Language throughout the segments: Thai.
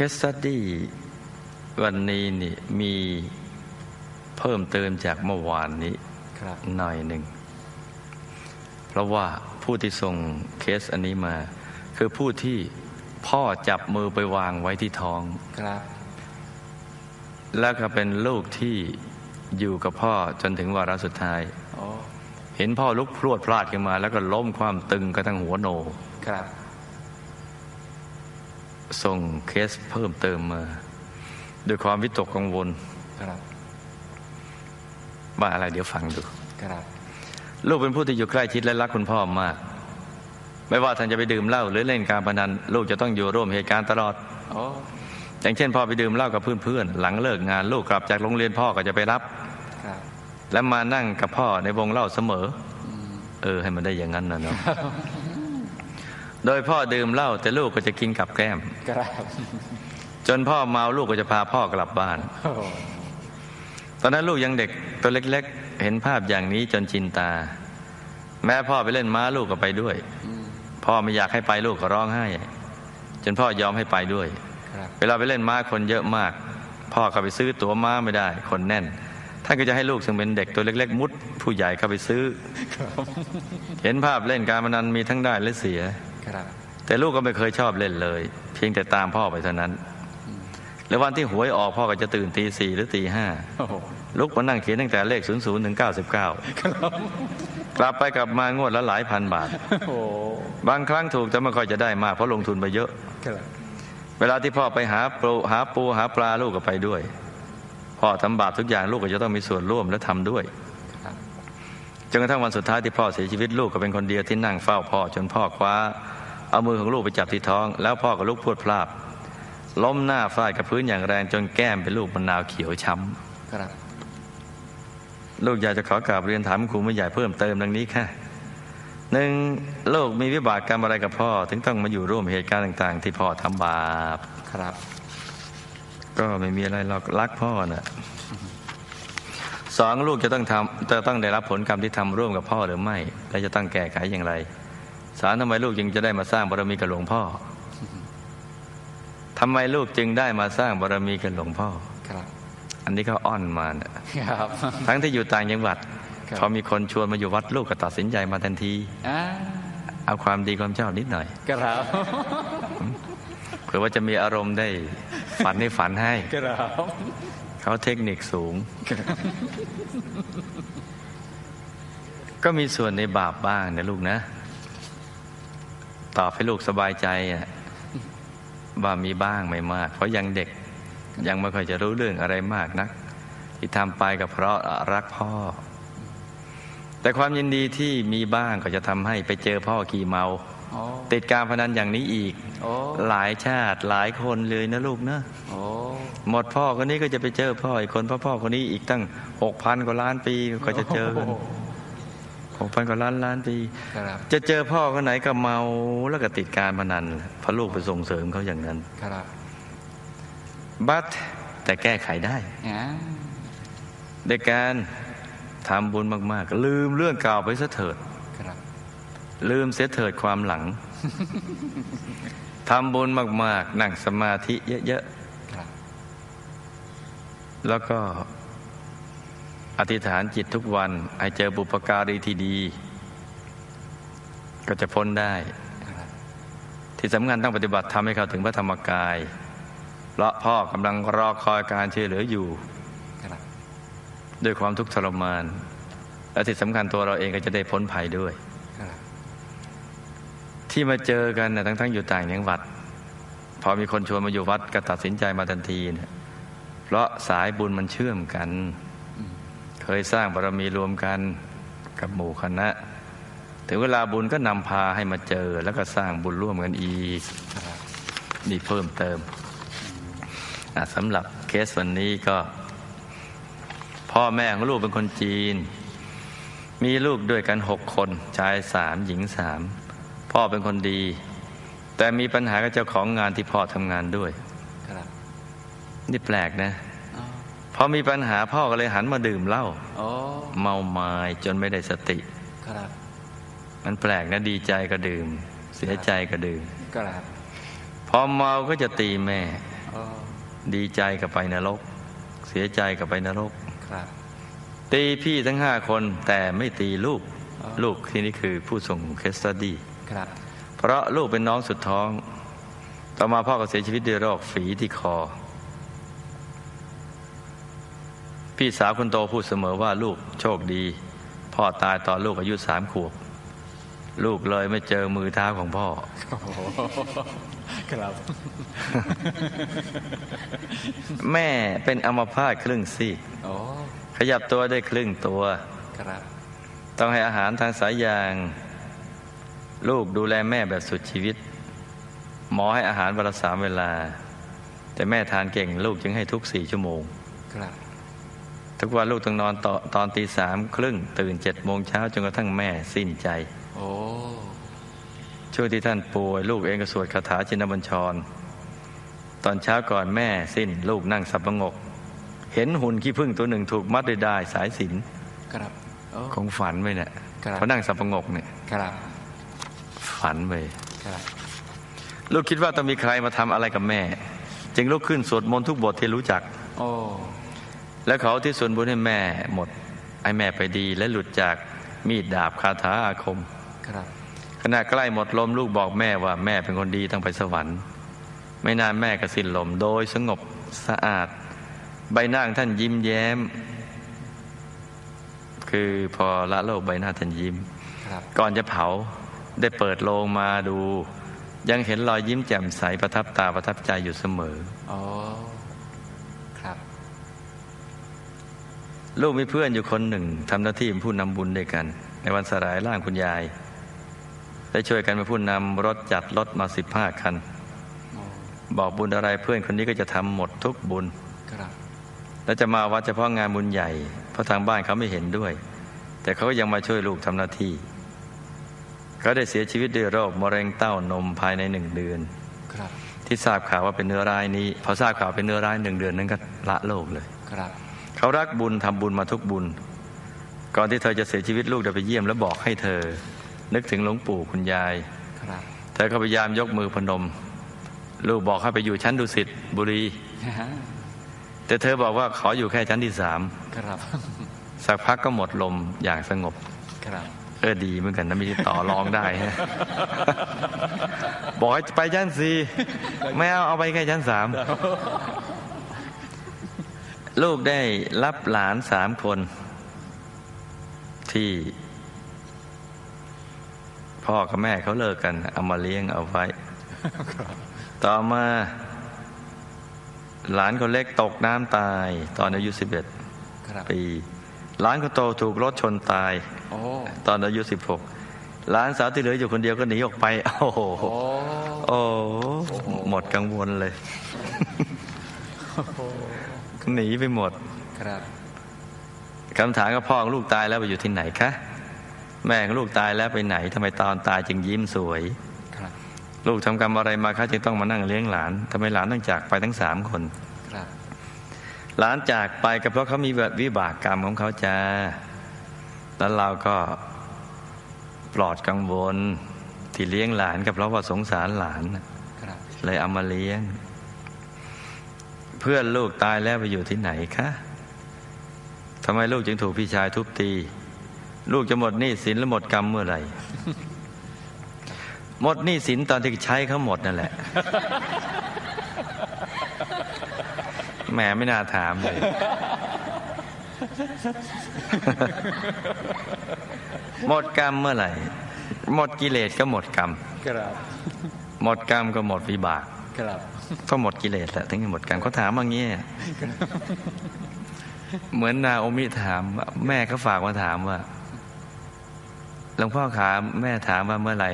เคสตัดดี้วันนี้นี่มีเพิ่มเติมจากเมื่อวานนี้ครับหน่อยหนึ่ง เพราะว่าผู้ที่ส่งเคสอันนี้มา คือผู้ที่พ่อจับมือไปวางไว้ที่ท้องครับ แล้วก็เป็นลูกที่อยู่กับพ่อจนถึงวาระสุดท้ายโอ้เห็นพ่อลุกพรวดพลาดขึ้นมา แล้วก็ล้มความตึงกระทั่งหัวโนครับ ส่งเคสเพิ่มเติมมาด้วยความวิตกกังวลครับว่าอะไรเดี๋ยวฟังดูครับลูกเป็นผู้ที่อยู่ใกล้ชิดและรักคุณพ่อมาก ไม่ว่าท่านจะไปดื่มเหล้าหรือเล่นการพนันลูกจะต้องอยู่ร่วมเหตุการณ์ตลอดโอ้อย่างเช่นพ่อไปดื่มเหล้ากับเพื่อนๆหลังเลิกงานลูกกลับจากโรงเรียนพ่อก็จะไปรับครับและมานั่งกับพ่อในวงเล่าเสมออืมเออ ให้มันได้อย่างนั้นนะเนาะ โดยพ่อดื่มเหล้าแต่ลูกก็จะกินกับแก้มครับจนพ่อเมาลูกก็จะพาพ่อกลับบ้านโอ้ตอนนั้นลูกยังเด็กตัวเล็ก ๆ เห็นภาพอย่างนี้จนชินตา แม่พ่อไปเล่นม้าลูกก็ไปด้วยอืมพ่อไม่อยากให้ไปลูกก็ร้องไห้ จนพ่อยอมให้ไปด้วยครับเวลาไปเล่นม้าคนเยอะมาก พ่อก็ไปซื้อตั๋วม้าไม่ได้ คนแน่นท่านก็จะให้ลูกซึ่งเป็นเด็กตัวเล็ก ๆ มุด ผู้ใหญ่เข้าไปซื้อ เห็นภาพเล่นการพนันมีทั้งได้และเสียครับ แต่ลูกก็ไม่เคยชอบเล่นเลย เพียงแต่ตามพ่อไปเท่านั้น แล้ววันที่หวยออกพ่อก็จะตื่นตีสี่หรือตีห้าลุกมานั่งเขียนตั้งแต่เลข0 0ถึง99กลับไปกลับมางวดละหลายพันบาทบางครั้งถูกแต่ไม่ค่อยจะได้มากเพราะลงทุนไปเยอะเวลาที่พ่อไปหาปูหาปูหาปลาลูกก็ไปด้วย พ่อทำบาปทุกอย่างลูกก็จะต้องมีส่วนร่วมและทำด้วยจนกระทั่งวันสุดท้ายที่พ่อเสียชีวิตลูกก็เป็นคนเดียวที่นั่งเฝ้าพ่อจนพ่อคว้า เอามือของลูกไปจับที่ท้อง แล้วพ่อก็ลุกพรวดพลาดล้มหน้าฟาดกับพื้นอย่างแรงจนแก้มเป็นลูกมะนาวเขียวช้ำครับ ลูกอยากจะขอกราบเรียนถามครูไม่ใหญ่เพิ่มเติมดังนี้ค่ะหนึ่งลูกมีวิบากกรรมอะไรกับพ่อ ถึงต้องมาอยู่ร่วมเหตุการณ์ต่าง ๆ ที่พ่อทำบาปครับ ก็ไม่มีอะไรหรอกรักพ่อน่ะสองลูกจะต้องทำจะต้องได้รับผลกรรมที่ทำร่วมกับพ่อหรือไม่ และจะต้องแก้ไขอย่างไร สามทำไมลูกจึงจะได้มาสร้างบารมีกับหลวงพ่อทำไมลูกจึงได้มาสร้างบารมีกับหลวงพ่อครับ อันนี้เขาอ้อนมาน่ะครับทั้งที่อยู่ต่างจังหวัดครับพอมีคนชวนมาอยู่วัดลูกก็ตัดสินใจมาทันทีอ่าเอาความดีความชอบนิดหน่อยครับเผื่อว่าจะมีอารมณ์ได้ฝันให้ฝันให้ครับเขาเทคนิคสูง ก็มีส่วนในบาปบ้างนะลูกนะ ตอบให้ลูกสบายใจอะว่ามีบ้างไม่มาก เพราะยังเด็กยังไม่ค่อยจะรู้เรื่องอะไรมากนัก ที่ทำไปก็เพราะรักพ่อ แต่ความยินดีที่มีบ้างก็จะทำให้ไปเจอพ่อขี่เมาโอ้ติดการพนันอย่างนี้อีกโอ้หลายชาติหลายคนเลยนะลูกนะโอ้หมดพ่อคนนี้ก็จะไปเจอพ่ออีกคนพ่อพ่อคนนี้อีกตั้งหกพันกว่าล้านปีก็จะเจอกัน หกพันกว่าล้านล้านปีครับจะเจอพ่อคนไหนก็เมาแล้วก็ติดการพนันเพราะลูกไปส่งเสริมเขาอย่างนั้นครับบัตแต่แก้ไขได้อ่าในการทำบุญมาก ๆ ลืมเรื่องเก่าไปซะเถิดครับลืมเสียเถิดความหลังทำบุญมาก ๆ นั่งสมาธิเยอะครับๆแล้วก็ อธิษฐานจิตทุกวันให้เจอบุปการีที่ดี ก็จะพ้นได้ ที่สำคัญต้องปฏิบัติทำให้เขาถึงพระธรรมกาย เพราะพ่อกำลังรอคอยการช่วยเหลืออยู่ด้วยความทุกข์ทรมาน และที่สำคัญตัวเราเองก็จะได้พ้นภัยด้วย ที่มาเจอกันนะทั้งๆ อยู่ต่างจังหวัด พอมีคนชวนมาอยู่วัดก็ตัดสินใจมาทันทีนะเพราะสายบุญมันเชื่อมกัน เคยสร้างบารมีรวมกันกับหมู่คณะ ถึงเวลาบุญก็นำพาให้มาเจอแล้วก็สร้างบุญร่วมกันอีกครับนี่เพิ่มเติมอะสำหรับเคสวันนี้ก็ พ่อแม่ของลูกเป็นคนจีน มีลูกด้วยกันหกคนชายสามหญิงสามพ่อเป็นคนดี แต่มีปัญหากับเจ้าของงานที่พ่อทำงานด้วยครับนี่แปลกนะอ๋อ พอมีปัญหาพ่อก็เลยหันมาดื่มเหล้าโอ้เมาไม้จนไม่ได้สติครับ มันแปลกนะดีใจก็ดื่ม เสียใจก็ดื่มครับพอเมาก็จะตีแม่ออ๋อดีใจกับไปนรก เสียใจกับไปนรกครับ ตีพี่ทั้งห้าคนแต่ไม่ตีลูกอ๋อลูกที่นี่คือผู้ส่งเคสตดี้ครับเพราะลูกเป็นน้องสุดท้อง ต่อมาพ่อก็เสียชีวิตด้วยโรคฝีที่คอ พี่สาวคนโตพูดเสมอว่าลูกโชคดี พ่อตายตอนลูกอายุสามขวบ ลูกเลยไม่เจอมือเท้าของพ่อโอ้โหครับแม่เป็นอัมพาตครึ่งซีกโอ้ขยับตัวได้ครึ่งตัวครับต้องให้อาหารทางสายยาง ลูกดูแลแม่แบบสุดชีวิต หมอให้อาหารวันละสามเวลา แต่แม่ทานเก่งลูกจึงให้ทุกสี่ชั่วโมง ครับ ทุกวันลูกต้องนอนตอตอนตีสามครึ่งตื่นเจ็ดโมงเช้าจนกระทั่งแม่สิ้นใจโอ้ช่วงที่ท่านป่วย ลูกเองก็สวดคาถาชินบัญชร ตอนเช้าก่อนแม่สิ้น ลูกนั่งสับประงก เห็นหุ่นขี้ผึ้งตัวหนึ่งถูกมัดด้วยได้ายสายสิญจนครับโอ้คงฝันไปเนี่ยครับเพราะนั่งสับประงกเนี่ยครับฝันไปครับลูกคิดว่าต้องมีใครมาทำอะไรกับแม่ จึงลุกขึ้นสวดมนต์ทุกบทที่รู้จักโอ้ แล้วเขาที่ส่วนบุญให้แม่หมดไอ้แม่ไปดี และหลุดจากมีดดาบคาถาอาคมครับขณะใกล้หมดลมลูกบอกแม่ว่าแม่เป็นคนดีต้องไปสวรรค์ ไม่นานแม่ก็สิ้นลมโดยสงบสะอาด ใบหน้าของท่านยิ้มแย้ม คือพอละโลกใบหน้าท่านยิ้มครับก่อนจะเผาได้เปิดโลงมาดู ยังเห็นรอยยิ้มแจ่มใสประทับตาประทับใจอยู่เสมอ โอ้ครับ ลูกมีเพื่อนอยู่คนหนึ่งทำหน้าที่เป็นผู้นำบุญด้วยกัน ในวันสลายร่างคุณยาย ได้ช่วยกันเป็นผู้นำรถจัดรถมาสิบห้าคันโอ้บอกบุญอะไรเพื่อนคนนี้ก็จะทำหมดทุกบุญครับและจะมาวัดเฉพาะงานบุญใหญ่ เพราะทางบ้านเขาไม่เห็นด้วย แต่เขาก็ยังมาช่วยลูกทำหน้าที่เขาได้เสียชีวิตด้วยโรคมะเร็งเต้านมภายในหนึ่งเดือนครับที่ทราบข่าวว่าเป็นเนื้อร้ายนี้พอทราบข่าวเป็นเนื้อร้ายหนึ่งเดือนนั้นก็ละโลกเลยครับ เขารักบุญทำบุญมาทุกบุญ ก่อนที่เธอจะเสียชีวิตลูกได้ไปเยี่ยมแล้วบอกให้เธอ นึกถึงหลวงปู่คุณยายครับเธอก็พยายามยกมือพนม ลูกบอกให้ไปอยู่ชั้นดุสิตบุรี แต่เธอบอกว่าขออยู่แค่ชั้นที่สามครับสักพักก็หมดลมอย่างสงบครับเออดีเหมือนกันนะมีต่อรองได้ฮะบอกให้ไปชั้นสี่ไม่เอาเอาไปแค่ชั้นสาม ลูกได้รับหลานสามคน ที่ พ่อกับแม่เขาเลิกกัน เอามาเลี้ยงเอาไว้ ต่อมา หลานคนเล็กตกน้ำตาย ตอนอายุสิบเอ็ดครับปีหลานคนโตถูกรถชนตายโอ้ตอนอายุสิบหกหลานสาวที่เหลืออยู่คนเดียวก็หนีออกไป โอ้โหโอ้โอ้โหหมดกังวลเลย หนีไปหมดครับคำถามก็พ่อของลูกตายแล้วไปอยู่ที่ไหนคะแม่ของลูกตายแล้วไปไหนทำไมตอนตายจึงยิ้มสวยครับลูกทำกรรมอะไรมาคะจึงต้องมานั่งเลี้ยงหลานทำไมหลานต้องจากไปทั้งสามคนครับหลานจากไปก็เพราะเขามีวิบากกรรมของเขาจ้าแล้วเราก็ปลอดกังวล ที่เลี้ยงหลานก็เพราะว่าสงสารหลานน่ะครับเลยเอามาเลี้ยง เพื่อนลูกตายแล้วไปอยู่ที่ไหนคะทำไมลูกจึงถูกพี่ชายทุบตี ลูกจะหมดหนี้สินและหมดกรรมเมื่อไหร่ หมดหนี้สินตอนที่ใช้เขาหมดนั่นแหละแหมไม่น่าถามเลย หมดกรรมเมื่อไหร่ หมดกิเลสก็หมดกรรมครับหมดกรรมก็หมดวิบากครับ ก็หมดกิเลสแหละถึงจะหมดกรรมเขาถามมางี้เหมือนนาโอมิถามว่าแม่เขาฝากมาถามว่าหลวงพ่อขาแม่ถามว่าเมื่อไหร่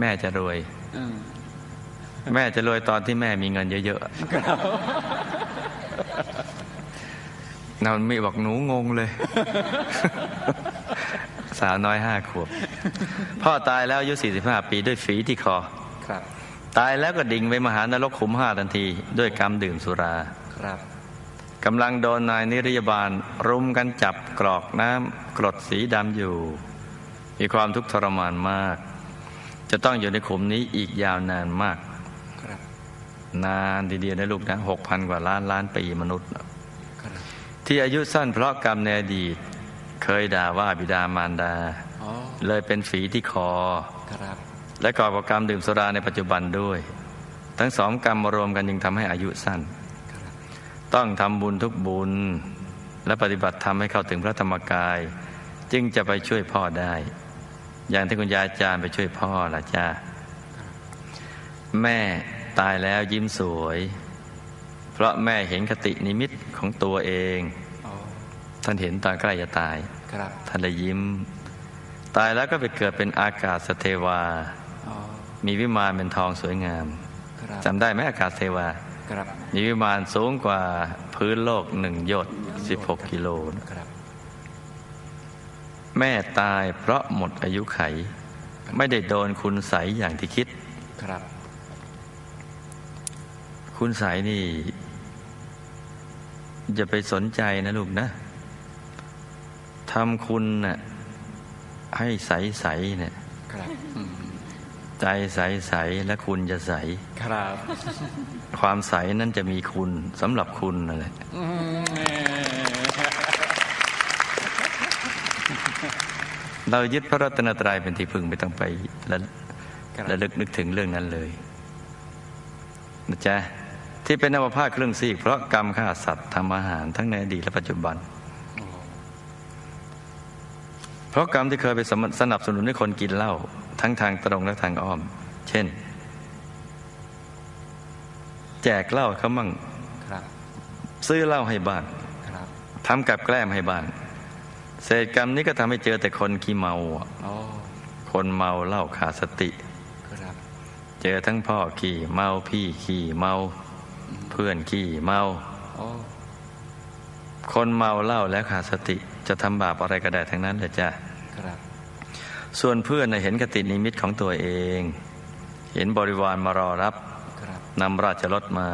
แม่จะรวยอืมแม่จะรวยตอนที่แม่มีเงินเยอะๆนาโอมิบอกหนูงงเลย สาวน้อยห้าขวบ พ่อตายแล้วอายุ45ปีด้วยฝีที่คอ ครับ ตายแล้วก็ดิ่งไปมหานรกขุมห้าทันที ด้วยกรรมดื่มสุราครับกำลังโดนนายนิรยาบาล รุมกันจับกรอกน้ำกรดสีดำอยู่ มีความทุกข์ทรมานมาก จะต้องอยู่ในขุมนี้อีกยาวนานมากครับนานทีเดียวนะลูกนะหกพันกว่าล้านล้านปีมนุษย์น่ะครับที่อายุสั้นเพราะกรรมในอดีต เคยด่าว่าบิดามารดาอ๋อเลยเป็นฝีที่คอครับ และก่อประกรรมดื่มสุราในปัจจุบันด้วย ทั้งสองกรรมมารวมกันยังทำให้อายุสั้นครับต้องทำบุญทุกบุญ และปฏิบัติธรรมให้เข้าถึงพระธรรมกาย จึงจะไปช่วยพ่อได้ อย่างที่คุณยายอาจารย์ไปช่วยพ่อละจ้าแม่ตายแล้วยิ้มสวย เพราะแม่เห็นคตินิมิตของตัวเองอ๋อท่านเห็นตอนใกล้จะตายครับท่านเลยยิ้ม ตายแล้วก็ไปเกิดเป็นอากาศเทวาอ๋อ มีวิมานเป็นทองสวยงามครับจำได้ไหมอากาศเทวาครับมีวิมานสูงกว่าพื้นโลกหนึ่งโยชน์16กิโลนะครับแม่ตายเพราะหมดอายุไข ไม่ได้โดนคุณใสยอย่างที่คิดครับ คุณใสยนี่อย่าไปสนใจนะลูกนะทำคุณน่ะให้ใสใสๆเนี่ยครับอืม ใจใสใสๆและคุณจะใส ครับ ความใสนั้นจะมีคุณสำหรับคุณนั่นแหละอืมเรายึดพระรัตนตรัยเป็นที่พึ่งไม่ต้องไปและครับระลึกนึกถึงเรื่องนั้นเลยนะจ๊ะที่เป็นอัมพาตเครื่องซีกเพราะกรรมฆ่าสัตว์ทำอาหารทั้งในอดีตและปัจจุบันโอ้เพราะกรรมที่เคยไปสมสนับสนุนให้คนกินเหล้า ทั้งทางตรงและทางอ้อม เช่น แจกเหล้าเขามั่งครับซื้อเหล้าให้บ้างครับทำกับแกล้มให้บ้างเศษกรรมนี้ก็ทำให้เจอแต่คนขี้เมาอะอ๋อคนเมาเหล้าขาดสติครับเจอทั้งพ่อขี่เมาพี่ขี่เมา เพื่อนขี่เมาโอ้คนเมาเหล้าแล้วขาดสติ จะทำบาปอะไรก็ได้ทั้งนั้นแหละจ้ะครับ ส่วนเพื่อนน่ะเห็นกตินิมิตของตัวเอง เห็นบริวารมารอรับครับนำราชรถมา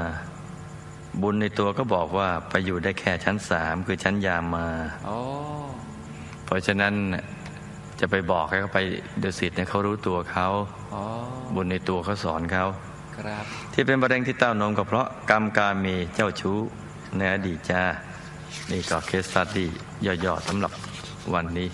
บุญในตัวก็บอกว่าไปอยู่ได้แค่ชั้นสามคือชั้นยามมาโอ้เพราะฉะนั้นจะไปบอกให้เขาไปเดสิตเนี่ยเขารู้ตัวเขาอ๋อบุญในตัวเขาสอนเขาครับที่เป็นประเด็นที่เต้านมก็เพราะกรรมการมีเจ้าชู้ในอดีตจ้านี่ก็เคสสตัดดี้ย่อๆสำหรับวันนี้